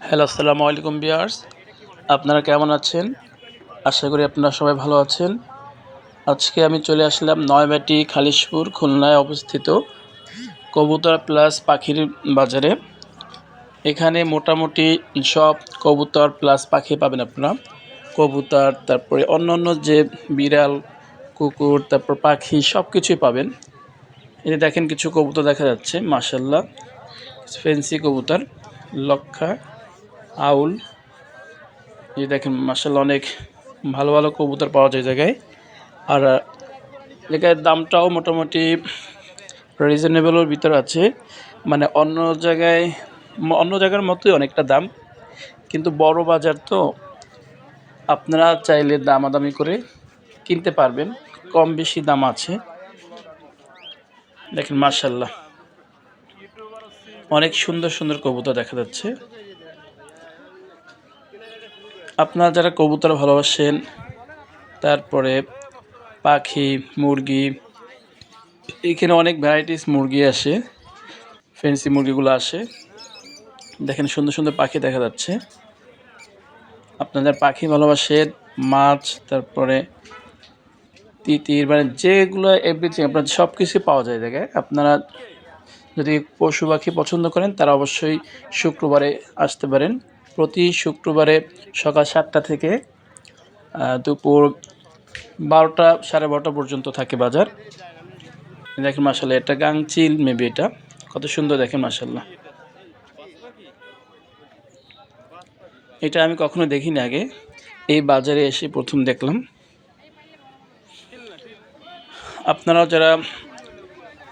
Hello আসসালামু আলাইকুম বিয়ার্স আপনারা কেমন আছেন? আশা করি আপনারা সবাই ভালো আছেন। আজকে আমি চলে আসলাম নয়বাটি খালিশপুর, খুলনায় অবস্থিত কবুতর প্লাস পাখির বাজারে। এখানে মোটামুটি সব কবুতর প্লাস পাখি পাবেন আপনারা। কবুতর, তারপরে অন্য অন্য যে বিড়াল, কুকুর, তারপর পাখি সব কিছুই পাবেন। এই দেখেন, কিছু কবুতর দেখা যাচ্ছে মাসাল্লাহ ফেন্সি কবুতর, লক্ষা। আউল। এই দেখেন মাসাল্লাহ অনেক ভালো ভালো কবুতর পাওয়া যায় জায়গায়। আর জায়গায় দামটাও মোটামুটি রিজনেবলের ভিতর আছে। মানে অন্য জায়গায়, অন্য জায়গার মতোই অনেকটা দাম। কিন্তু বড় বাজার তো আপনারা চাইলে দামাদামি করে কিনতে পারবেন। কম বেশি দাম আছে। দেখেন মার্শাল্লাহ অনেক সুন্দর সুন্দর কবুতর দেখা যাচ্ছে। আপনারা যারা কবুতর ভালোবাসেন, তারপরে পাখি, মুরগি, এখানে অনেক ভ্যারাইটিস মুরগি আসে ফেন্সি মুরগিগুলো আসে। দেখেন সুন্দর সুন্দর পাখি দেখা যাচ্ছে। আপনাদের পাখি ভালোবাসেন মাছ, তারপরে তিতির মানে যেগুলো এভরিথিং আপনার সব কিছু পাওয়া যায় জায়গায় আপনারা যদি পশু পাখি পছন্দ করেন, তারা অবশ্যই শুক্রবারে আসতে পারেন। প্রতি শুক্রবারে সকাল সাতটা থেকে দুপুর বারোটা সাড়ে বারোটা পর্যন্ত থাকে বাজার। দেখেন মাসাল্লাহ এটা গাংচিল মেবি এটা। কত সুন্দর দেখেন মাসাল্লাহ এটা আমি কখনো দেখিনি আগে। এই বাজারে এসে প্রথম দেখলাম। আপনারাও যারা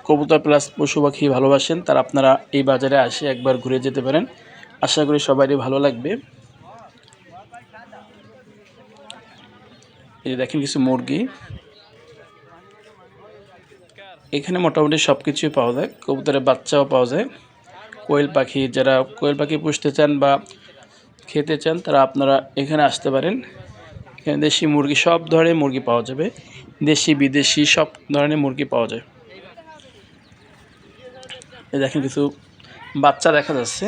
কবুতর প্লাস পশু পাখি ভালোবাসেন, তারা আপনারা এই বাজারে আসে একবার ঘুরে যেতে পারেন। আশা করি সবারই ভালো লাগবে। এই দেখেন কিছু মুরগি। এখানে মোটামুটি সব কিছুই পাওয়া যায়। কবুতরের বাচ্চাও পাওয়া যায়। কোয়েল পাখি, যারা কোয়েল পাখি পুষতে চান বা খেতে চান, তারা আপনারা এখানে আসতে পারেন। এখানে দেশি মুরগি, সব ধরনের মুরগি পাওয়া যাবে। দেশি, বিদেশি, সব ধরনের মুরগি পাওয়া যায়। এই দেখেন কিছু বাচ্চা দেখা যাচ্ছে।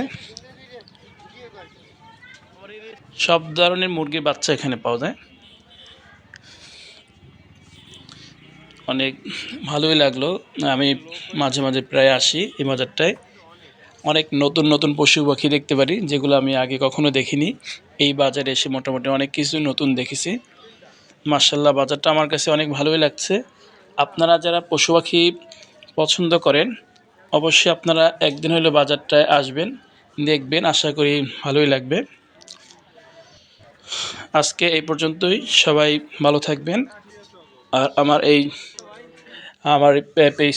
সব ধরনের মুরগির বাচ্চা এখানে পাওয়া যায়। অনেক ভালোই লাগল। আমি মাঝে মাঝে প্রায় আসি এই বাজারটায় অনেক নতুন নতুন পশু পাখি দেখতে পারি, যেগুলো আমি আগে কখনো দেখিনি। এই বাজারে এসে মোটামুটি অনেক কিছু নতুন দেখেছি। মার্শাল্লাহ বাজারটা আমার কাছে অনেক ভালোই লাগছে। আপনারা যারা পশু পাখি পছন্দ করেন, অবশ্যই আপনারা একদিন হলে বাজারটায় আসবেন, দেখবেন, আশা করি ভালোই লাগবে। আজকে এই পর্যন্তই। সবাই ভালো থাকবেন। আর আমার এই আমার পেজ